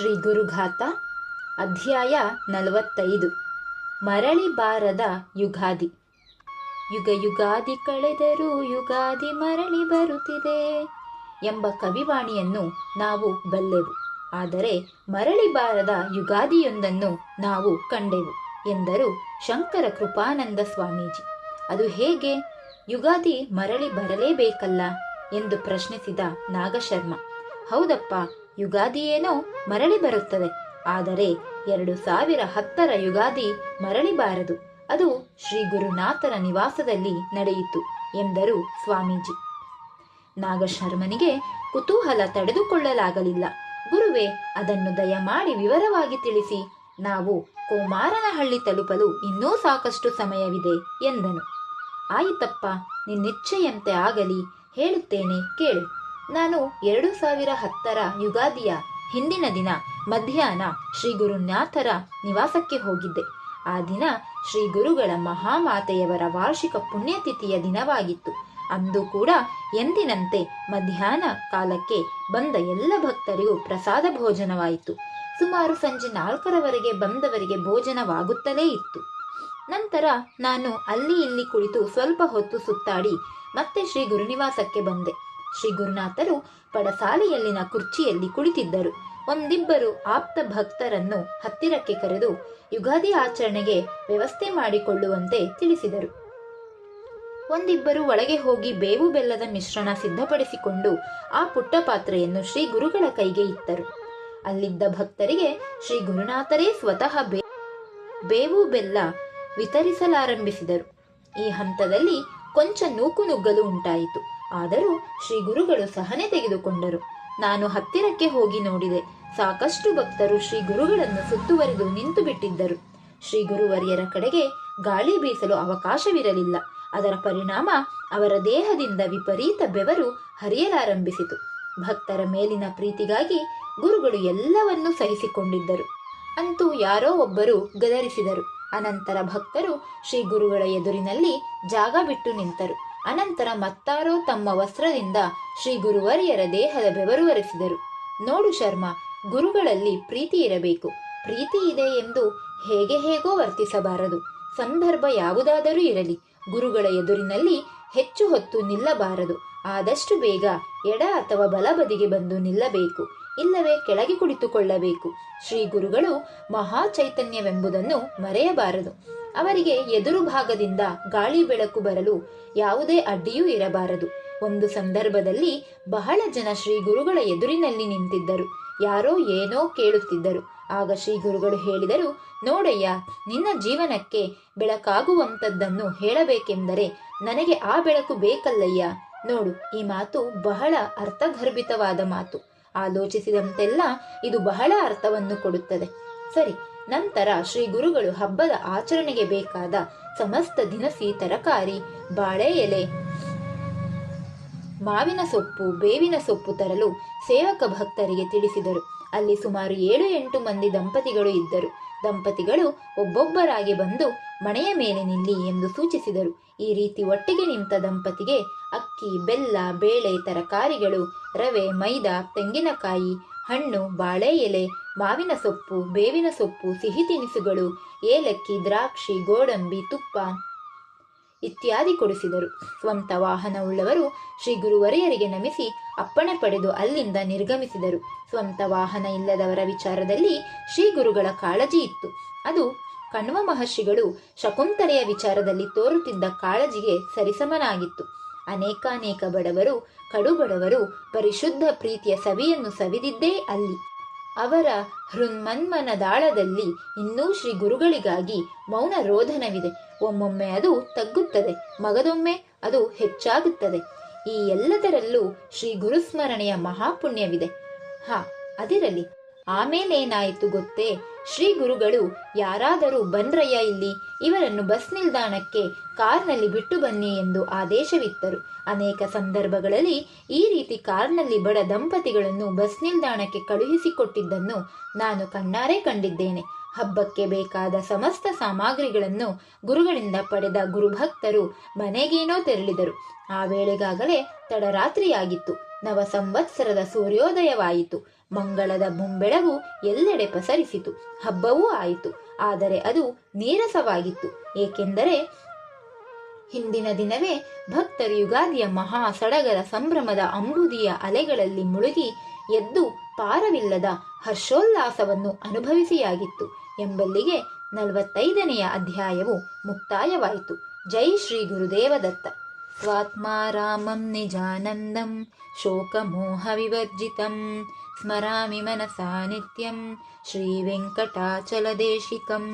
ಶ್ರೀ ಗುರುಘಾತ ಅಧ್ಯಾಯ ನಲವತ್ತೈದು. ಮರಳಿ ಬಾರದ ಯುಗಾದಿ. ಯುಗ ಯುಗಾದಿ ಕಳೆದರೂ ಯುಗಾದಿ ಮರಳಿ ಬರುತ್ತಿದೆ ಎಂಬ ಕವಿವಾಣಿಯನ್ನು ನಾವು ಬಲ್ಲೆವು. ಆದರೆ ಮರಳಿ ಬಾರದ ಯುಗಾದಿಯೊಂದನ್ನು ನಾವು ಕಂಡೆವು ಎಂದರು ಶಂಕರ ಕೃಪಾನಂದ ಸ್ವಾಮೀಜಿ. ಅದು ಹೇಗೆ? ಯುಗಾದಿ ಮರಳಿ ಬರಲೇಬೇಕಲ್ಲ ಎಂದು ಪ್ರಶ್ನಿಸಿದ ನಾಗಶರ್ಮ. ಹೌದಪ್ಪ ಯುಗಾದಿಯೇನೋ ಮರಳಿ ಬರುತ್ತದೆ. ಆದರೆ ಎರಡು ಸಾವಿರ ಹತ್ತರ ಯುಗಾದಿ ಮರಳಿ ಬಾರದು. ಅದು ಶ್ರೀ ಗುರುನಾಥರ ನಿವಾಸದಲ್ಲಿ ನಡೆಯಿತು ಎಂದರು ಸ್ವಾಮೀಜಿ. ನಾಗಶರ್ಮನಿಗೆ ಕುತೂಹಲ ತಡೆದುಕೊಳ್ಳಲಾಗಲಿಲ್ಲ. ಗುರುವೆ, ಅದನ್ನು ದಯಮಾಡಿ ವಿವರವಾಗಿ ತಿಳಿಸಿ. ನಾವು ಕೋಮಾರನಹಳ್ಳಿ ತಲುಪಲು ಇನ್ನೂ ಸಾಕಷ್ಟು ಸಮಯವಿದೆ ಎಂದನು. ಆಯಿತಪ್ಪ ನಿನ್ನಿಚ್ಛೆಯಂತೆ ಆಗಲಿ, ಹೇಳುತ್ತೇನೆ, ಕೇಳು. ನಾನು ಎರಡು ಸಾವಿರ ಹತ್ತರ ಯುಗಾದಿಯ ಹಿಂದಿನ ದಿನ ಮಧ್ಯಾಹ್ನ ಶ್ರೀ ಗುರುನಾಥರ ನಿವಾಸಕ್ಕೆ ಹೋಗಿದ್ದೆ. ಆ ದಿನ ಶ್ರೀ ಗುರುಗಳ ಮಹಾಮಾತೆಯವರ ವಾರ್ಷಿಕ ಪುಣ್ಯತಿಥಿಯ ದಿನವಾಗಿತ್ತು. ಅಂದು ಕೂಡ ಎಂದಿನಂತೆ ಮಧ್ಯಾಹ್ನ ಕಾಲಕ್ಕೆ ಬಂದ ಎಲ್ಲ ಭಕ್ತರಿಗೂ ಪ್ರಸಾದ ಭೋಜನವಾಯಿತು. ಸುಮಾರು ಸಂಜೆ ನಾಲ್ಕರವರೆಗೆ ಬಂದವರಿಗೆ ಭೋಜನವಾಗುತ್ತಲೇ ಇತ್ತು. ನಂತರ ನಾನು ಅಲ್ಲಿ ಇಲ್ಲಿ ಕುಳಿತು ಸ್ವಲ್ಪ ಹೊತ್ತು ಸುತ್ತಾಡಿ ಮತ್ತೆ ಶ್ರೀ ಗುರುನಿವಾಸಕ್ಕೆ ಬಂದೆ. ಶ್ರೀ ಗುರುನಾಥರು ಪಡಸಾಲೆಯಲ್ಲಿನ ಕುರ್ಚಿಯಲ್ಲಿ ಕುಳಿತಿದ್ದರು. ಒಂದಿಬ್ಬರು ಆಪ್ತ ಭಕ್ತರನ್ನು ಹತ್ತಿರಕ್ಕೆ ಕರೆದು ಯುಗಾದಿ ಆಚರಣೆಗೆ ವ್ಯವಸ್ಥೆ ಮಾಡಿಕೊಳ್ಳುವಂತೆ ತಿಳಿಸಿದರು. ಒಂದಿಬ್ಬರು ಒಳಗೆ ಹೋಗಿ ಬೇವು ಬೆಲ್ಲದ ಮಿಶ್ರಣ ಸಿದ್ಧಪಡಿಸಿಕೊಂಡು ಆ ಪುಟ್ಟ ಪಾತ್ರೆಯನ್ನು ಶ್ರೀ ಗುರುಗಳ ಕೈಗೆ ಇತ್ತರು ಅಲ್ಲಿದ್ದ ಭಕ್ತರಿಗೆ ಶ್ರೀ ಗುರುನಾಥರೇ ಸ್ವತಃ ಬೇವು ಬೆಲ್ಲ ವಿತರಿಸಲಾರಂಭಿಸಿದರು. ಈ ಹಂತದಲ್ಲಿ ಕೊಂಚ ನೂಕು ನುಗ್ಗಲು ಉಂಟಾಯಿತು. ಆದರೂ ಶ್ರೀ ಗುರುಗಳು ಸಹನೆ ತೆಗೆದುಕೊಂಡರು. ನಾನು ಹತ್ತಿರಕ್ಕೆ ಹೋಗಿ ನೋಡಿದೆ. ಸಾಕಷ್ಟು ಭಕ್ತರು ಶ್ರೀ ಗುರುಗಳನ್ನು ಸುತ್ತುವರಿದು ನಿಂತು ಬಿಟ್ಟಿದ್ದರು. ಶ್ರೀ ಗುರುವರಿಯರ ಕಡೆಗೆ ಗಾಳಿ ಬೀಸಲು ಅವಕಾಶವಿರಲಿಲ್ಲ. ಅದರ ಪರಿಣಾಮ ಅವರ ದೇಹದಿಂದ ವಿಪರೀತ ಬೆವರು ಹರಿಯಲಾರಂಭಿಸಿತು. ಭಕ್ತರ ಮೇಲಿನ ಪ್ರೀತಿಗಾಗಿ ಗುರುಗಳು ಎಲ್ಲವನ್ನೂ ಸಹಿಸಿಕೊಂಡಿದ್ದರು. ಅಂತೂ ಯಾರೋ ಒಬ್ಬರು ಗದರಿಸಿದರು. ಅನಂತರ ಭಕ್ತರು ಶ್ರೀ ಗುರುಗಳ ಎದುರಿನಲ್ಲಿ ಜಾಗ ಬಿಟ್ಟು ನಿಂತರು. ಅನಂತರ ಮತ್ತಾರೋ ತಮ್ಮ ವಸ್ತ್ರದಿಂದ ಶ್ರೀ ಗುರುವರಿಯರ ದೇಹದ ಬೆವರು ಒರೆಸಿದರು. ನೋಡು ಶರ್ಮ, ಗುರುಗಳಲ್ಲಿ ಪ್ರೀತಿ ಇರಬೇಕು. ಪ್ರೀತಿ ಇದೆ ಎಂದು ಹೇಗೆ ಹೇಗೋ ವರ್ತಿಸಬಾರದು. ಸಂದರ್ಭ ಯಾವುದಾದರೂ ಇರಲಿ. ಗುರುಗಳ ಎದುರಿನಲ್ಲಿ ಹೆಚ್ಚು ಹೊತ್ತು ನಿಲ್ಲಬಾರದು. ಆದಷ್ಟು ಬೇಗ ಎಡ ಅಥವಾ ಬಲಬದಿಗೆ ಬಂದು ನಿಲ್ಲಬೇಕು. ಇಲ್ಲವೇ ಕೆಳಗೆ ಕುಳಿತುಕೊಳ್ಳಬೇಕು. ಶ್ರೀ ಗುರುಗಳು ಮಹಾ ಚೈತನ್ಯವೆಂಬುದನ್ನು ಮರೆಯಬಾರದು. ಅವರಿಗೆ ಎದುರು ಭಾಗದಿಂದ ಗಾಳಿ ಬೆಳಕು ಬರಲು ಯಾವುದೇ ಅಡ್ಡಿಯೂ ಇರಬಾರದು. ಒಂದು ಸಂದರ್ಭದಲ್ಲಿ ಬಹಳ ಜನ ಶ್ರೀ ಗುರುಗಳ ಎದುರಿನಲ್ಲಿ ನಿಂತಿದ್ದರು. ಯಾರೋ ಏನೋ ಕೇಳುತ್ತಿದ್ದರು. ಆಗ ಶ್ರೀ ಗುರುಗಳು ಹೇಳಿದರು, ನೋಡಯ್ಯ, ನಿನ್ನ ಜೀವನಕ್ಕೆ ಬೆಳಕಾಗುವಂಥದ್ದನ್ನು ಹೇಳಬೇಕೆಂದರೆ ನನಗೆ ಆ ಬೆಳಕು ಬೇಕಲ್ಲಯ್ಯ. ನೋಡು, ಈ ಮಾತು ಬಹಳ ಅರ್ಥಗರ್ಭಿತವಾದ ಮಾತು. ಆಲೋಚಿಸಿದಂತೆಲ್ಲ ಇದು ಬಹಳ ಅರ್ಥವನ್ನು ಕೊಡುತ್ತದೆ. ಸರಿ ನಂತರ ಶ್ರೀ ಗುರುಗಳು ಹಬ್ಬದ ಆಚರಣೆಗೆ ಬೇಕಾದ ಸಮಸ್ತ ದಿನಸಿ ತರಕಾರಿ, ಬಾಳೆ ಎಲೆ, ಮಾವಿನ ಸೊಪ್ಪು, ಬೇವಿನ ಸೊಪ್ಪು ತರಲು ಸೇವಕ ಭಕ್ತರಿಗೆ ತಿಳಿಸಿದರು. ಅಲ್ಲಿ ಸುಮಾರು ಏಳು ಎಂಟು ಮಂದಿ ದಂಪತಿಗಳು ಇದ್ದರು. ದಂಪತಿಗಳು ಒಬ್ಬೊಬ್ಬರಾಗಿ ಬಂದು ಮನೆಯ ಮೇಲೆ ನಿಲ್ಲಿ ಎಂದು ಸೂಚಿಸಿದರು. ಈ ರೀತಿ ಒಟ್ಟಿಗೆ ನಿಂತ ದಂಪತಿಗೆ ಅಕ್ಕಿ, ಬೆಲ್ಲ, ಬೇಳೆ, ತರಕಾರಿಗಳು, ರವೆ, ಮೈದಾ, ತೆಂಗಿನಕಾಯಿ ಹಣ್ಣು, ಬಾಳೆ ಎಲೆ, ಮಾವಿನ ಸೊಪ್ಪು, ಬೇವಿನ ಸೊಪ್ಪು, ಸಿಹಿ ತಿನಿಸುಗಳು, ಏಲಕ್ಕಿ, ದ್ರಾಕ್ಷಿ, ಗೋಡಂಬಿ, ತುಪ್ಪ ಇತ್ಯಾದಿ ಕೊಡಿಸಿದರು. ಸ್ವಂತ ವಾಹನವುಳ್ಳವರು ಶ್ರೀ ಗುರುವರಿಯರಿಗೆ ನಮಿಸಿ ಅಪ್ಪಣೆ ಪಡೆದು ಅಲ್ಲಿಂದ ನಿರ್ಗಮಿಸಿದರು. ಸ್ವಂತ ವಾಹನ ಇಲ್ಲದವರ ವಿಚಾರದಲ್ಲಿ ಶ್ರೀ ಗುರುಗಳ ಕಾಳಜಿ ಇತ್ತು. ಅದು ಕಣ್ವ ಮಹರ್ಷಿಗಳು ಶಕುಂತಲೆಯ ವಿಚಾರದಲ್ಲಿ ತೋರುತ್ತಿದ್ದ ಕಾಳಜಿಗೆ ಸರಿಸಮನಾಗಿತ್ತು. ಅನೇಕಾನೇಕ ಬಡವರು, ಕಡುಬಡವರು ಪರಿಶುದ್ಧ ಪ್ರೀತಿಯ ಸವಿಯನ್ನು ಸವಿದಿದ್ದೇ ಅಲ್ಲಿ. ಅವರ ಹೃನ್ಮನ್ಮನದಾಳದಲ್ಲಿ ಇನ್ನೂ ಶ್ರೀ ಗುರುಗಳಿಗಾಗಿ ಮೌನ ರೋಧನವಿದೆ. ಒಮ್ಮೊಮ್ಮೆ ಅದು ತಗ್ಗುತ್ತದೆ, ಮಗದೊಮ್ಮೆ ಅದು ಹೆಚ್ಚಾಗುತ್ತದೆ. ಈ ಎಲ್ಲದರಲ್ಲೂ ಶ್ರೀ ಗುರುಸ್ಮರಣೆಯ ಮಹಾಪುಣ್ಯವಿದೆ. ಹಾ, ಅದಿರಲಿ. ಆಮೇಲೇನಾಯಿತು ಗೊತ್ತೇ? ಶ್ರೀ ಗುರುಗಳು, ಯಾರಾದರೂ ಬನ್ರಯ್ಯ ಇಲ್ಲಿ? ಇವರನ್ನು ಬಸ್ ನಿಲ್ದಾಣಕ್ಕೆ ಕಾರ್ನಲ್ಲಿ ಬಿಟ್ಟು ಬನ್ನಿ ಎಂದು ಆದೇಶವಿತ್ತರು. ಅನೇಕ ಸಂದರ್ಭಗಳಲ್ಲಿ ಈ ರೀತಿ ಕಾರ್ನಲ್ಲಿ ಬಡ ದಂಪತಿಗಳನ್ನು ಬಸ್ ನಿಲ್ದಾಣಕ್ಕೆ ಕಳುಹಿಸಿಕೊಟ್ಟಿದ್ದನ್ನು ನಾನು ಕಣ್ಣಾರೆ ಕಂಡಿದ್ದೇನೆ. ಹಬ್ಬಕ್ಕೆ ಬೇಕಾದ ಸಮಸ್ತ ಸಾಮಗ್ರಿಗಳನ್ನು ಗುರುಗಳಿಂದ ಪಡೆದ ಗುರುಭಕ್ತರು ಮನೆಗೇನೋ ತೆರಳಿದರು. ಆ ವೇಳೆಗಾಗಲೇ ತಡರಾತ್ರಿಯಾಗಿತ್ತು. ನವ ಸಂವತ್ಸರದ ಸೂರ್ಯೋದಯವಾಯಿತು. ಮಂಗಳದ ಮುಂಬೆಳಗು ಎಲ್ಲೆಡೆ ಪಸರಿಸಿತು, ಹಬ್ಬವೂ ಆಯಿತು, ಆದರೆ ಅದು ನೀರಸವಾಗಿತ್ತು, ಏಕೆಂದರೆ ಹಿಂದಿನ ದಿನವೇ ಭಕ್ತರು ಯುಗಾದಿಯ ಮಹಾ ಸಡಗರ ಸಂಭ್ರಮದ ಅಮೃದಿಯ ಅಲೆಗಳಲ್ಲಿ ಮುಳುಗಿ ಎದ್ದು ಪಾರವಿಲ್ಲದ ಹರ್ಷೋಲ್ಲಾಸವನ್ನು ಅನುಭವಿಸಿಯಾಗಿತ್ತು. ಎಂಬಲ್ಲಿಗೆ ನಲವತ್ತೈದನೆಯ ಅಧ್ಯಾಯವು ಮುಕ್ತಾಯವಾಯಿತು. ಜೈ ಶ್ರೀ ಗುರುದೇವದತ್ತ. ಸ್ವಾತ್ಮಾರಾಮಂ ನಿಜಾನಂದಂ ಶೋಕಮೋಹವಿವರ್ಜಿತಂ ಸ್ಮರಾಮಿ स्मरामि मनसा नित्यं श्रीवेङ्कटाचलदेशिकम्